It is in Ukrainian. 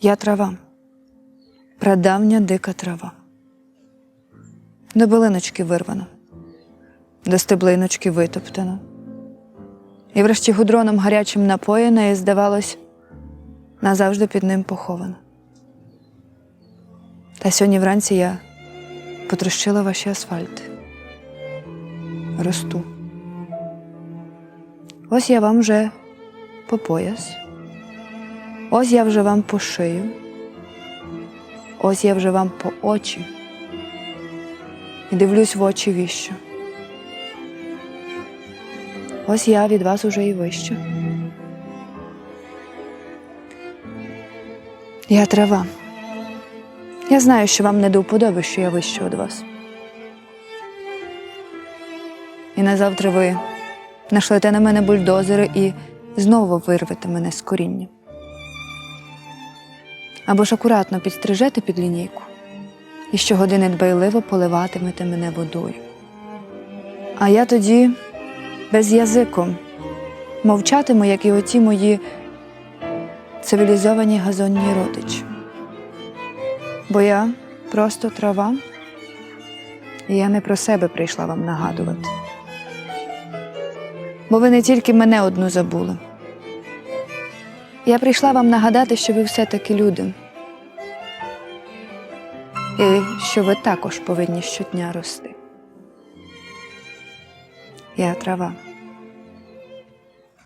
Я трава, прадавня дика трава. До билиночки вирвана, до стеблиночки витоптана. І врешті гудроном гарячим напоєна, і, здавалось, назавжди під ним похована. Та сьогодні вранці я потрощила ваші асфальти. Росту. Ось я вам вже по пояс. Ось я вже вам по шию. Ось я вже вам по очі. І дивлюсь в очі віщо. Ось я від вас уже і вище. Я трава. Я знаю, що вам не до вподоби, що я вище від вас. І назавтра ви нашлете на мене бульдозери і знову вирвете мене з коріння. Або ж акуратно підстрижете під лінійку і щогодини дбайливо поливатимете мене водою. А я тоді без язиком мовчатиму, як і оті мої цивілізовані газонні родичі. Бо я просто трава, і я не про себе прийшла вам нагадувати. Бо ви не тільки мене одну забули. Я прийшла вам нагадати, що ви все-таки люди. І що ви також повинні щодня рости. Я трава.